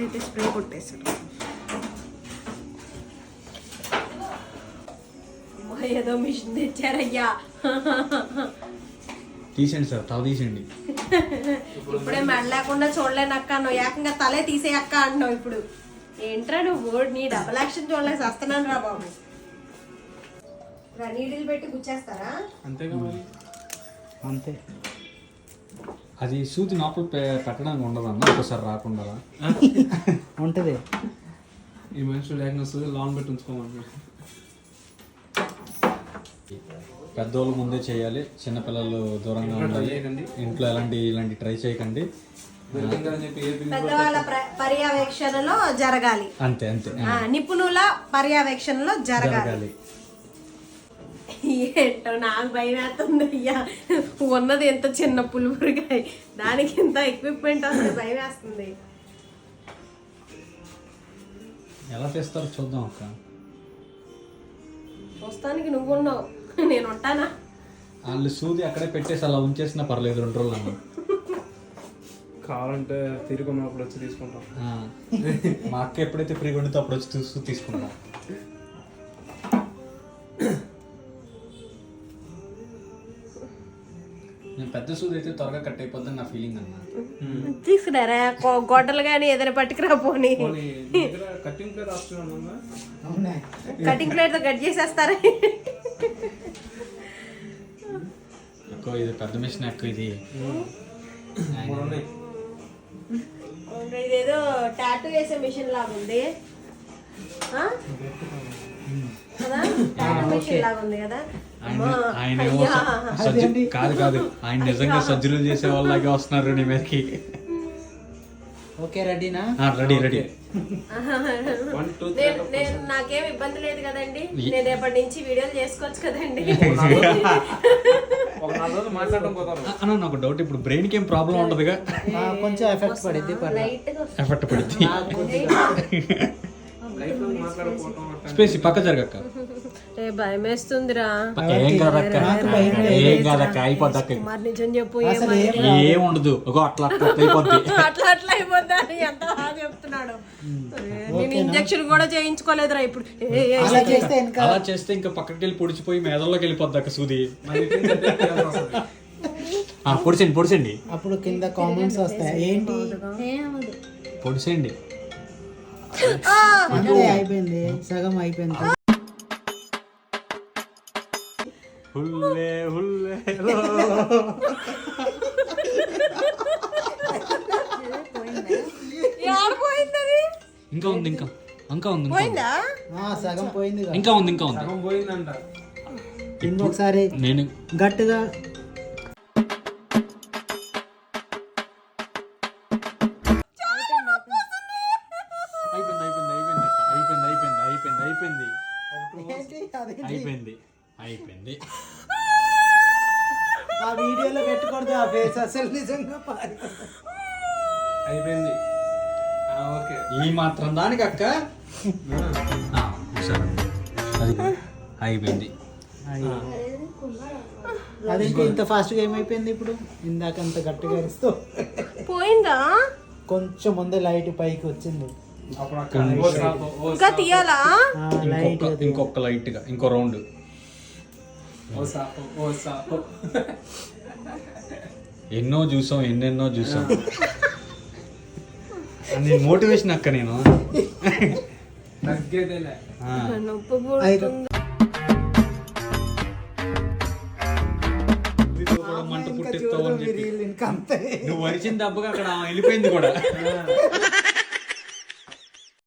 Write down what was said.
అయితే స్ప్రే కొట్టేశాడు. అమ్మో, ఏదో మిషన్ తెచ్చారయ్యా. తీసేయండి సార్ తల తీసేయండి. ఇప్పుడే మెడ లేకుండా చూడలేనక్క నువ్వు ఏకంగా తలే తీసే అక్క అంటున్నావు ఇప్పుడు. ఏంట్రా నువ్వు? నీ డబల్ యాక్షన్ చూడలేసి వస్తున్నాను రా బాబు. రా నీడిల్ పెట్టి గుచ్చేస్తారా? మరి. అంతే. అది సూది లోపల పె- పెట్టడానికి ఉండదన్న ఒకసారి రాకుండా ఉంటుంది. ఈ మనిషి డయాగ్నోస్ లాంగ్ పెట్టి ఉంచుకోమని పెద్దోళ్ళు ముందే చేయాలి చిన్నపిల్లలు దూరంగా ఉండాలి. ఇంట్లో ఎలాంటి ఇలాంటి ట్రై చేయకండి. పర్యవేక్షణలో జరగాలి. అంతే అంతే. ఆ, నిపుణుల పర్యవేక్షణలో జరగాలి. ఏంటో నాకు భయం వేస్తుంది అయ్యా. ఉన్నది ఎంత చిన్న పులుపురిగాయ దానికి ఇంత ఎక్విప్మెంట్ వస్తే భయం వేస్తుంది. ఎలా చేస్తారో చూద్దాం అక్క. చూస్తానికి నువ్వు ఉన్నావు. నేను ఉంటానా? వాళ్ళు సూది అక్కడే పెట్టేసి అలా ఉంచేసినా పర్లేదు రెండు రోజులు అన్న. కావాలంటే తిరుగున్నప్పుడు వచ్చి తీసుకుంటాం. ఆ. మా అక్క ఎప్పుడైతే ఫ్రీగా ఉండితే అప్పుడు వచ్చి చూస్తూ తీసుకుంటాం. నేను పెద్ద సూది అయితే త్వరగా కట్ అయిపోద్దని నా ఫీలింగ్ అన్న తీసుకురారా? గొ- గొడ్డలు కానీ ఏదైనా పట్టుకురా పోనీ. కటింగ్ ప్లేట్ ఆప్షన్ ఉందా అవునా. కటింగ్ ప్లేట్తో కట్ చేసేస్తారా? ఎక్కువ ఇది పెద్ద మిషన్ ఎక్కువ ఇది. ఇదేదో టాటూ వేసే మిషన్ లాగా ఉంది ఉంది కదా? అమ్మా, ఆయన కాదు కాదు. ఆయన నిజంగా సర్జరీలు చేసే వాళ్ళలాగే వస్తున్నారు నీ మీదకి. ఓకే రెడీనా? Ready ready. నేను నేను నాకేం ఇబ్బంది లేదు కదండి. నేను రేపటి నుంచి వీడియోలు చేసుకోవచ్చు కదండి. ఒక నాలుగు రోజులు మాట్లాడడం పోతారు అన్న నాకు డౌట్ ఇప్పుడు బ్రెయిన్కి ఏం ప్రాబ్లం ఉండదుగా కొంచెం ఎఫెక్ట్గా ఎఫెక్ట్ అట్లా స్పేస్ పక్క జరగక్క. ఏ భయం వేస్తుందిరా ఏం కాదక్క? ఏం కాదక్క? అయిపోద్దక్క మరి నిజం చెప్పు అసలు ఏం ఉండదు ఒక అట్లా అట్లా అట్లా అయిపోద్ది. అట్లా అట్లా అయిపోద్దా అని ఎంత బాగా చెప్తున్నాడు. నేను ఇంజక్షన్ కూడా చేయించుకోలేదురా ఇప్పుడు. అలా చేస్తే వెనక అలా చేస్తే ఇంకా పక్కకి వెళ్ళి పొడిచిపోయి మెదడులోకి వెళ్ళిపోద్ది అక్క సూది. పొడిచండి పొడిచండి. అప్పుడు కింద కామెంట్స్ వస్తాయి? ఏంటి? పొడిసేయండి అంతే అయిపోయింది. సగం అయిపోయింది. హుల్లే హుల్లే ఇంకా ఉంది ఇంకా ఇంకా ఉంది. పోయిందా సగం పోయింది. ఇంకా ఉంది ఇంకా ఉంది సగం పోయిందంట ఇంకొకసారి నేను గట్టిగా అయిపోయింది అయిపోయింది అయిపోయింది. అయిపోయింది అయిపోయింది అయిపోయింది అయిపోయింది? అయిపోయింది. ఆ వీడియోలో పెట్టకూడదు ఆ ఫేస్ అసలు నిజంగా పారి. అయిపోయింది. ఆ, ఓకే. ఈ మాత్రం దానికి అక్క. ఆ, సరే అది అయిపోయింది. అదేంటి ఇంత ఫాస్ట్గా ఏమైపోయింది ఇప్పుడు? ఇందాక అంత గట్టిగా ఇస్తూ పోయిందా? కొంచెం ముందే లైట్ పైకి వచ్చింది. ఇంకా తీయాలా? ఆ, లైట్ ఇంకొక ఇంకొక లైట్గా ఇంకో రౌండ్ ఓ సాప్, ఓ సాప్. ఎన్నో చూసాం ఎన్నెన్నో చూసాం. నేను మోటివేషన్ అక్క నేను. తగ్గేదేలే. మంట పుట్టిస్తావు నువ్వు వరిచిన దెబ్బగా అక్కడ వెళ్ళిపోయింది కూడా.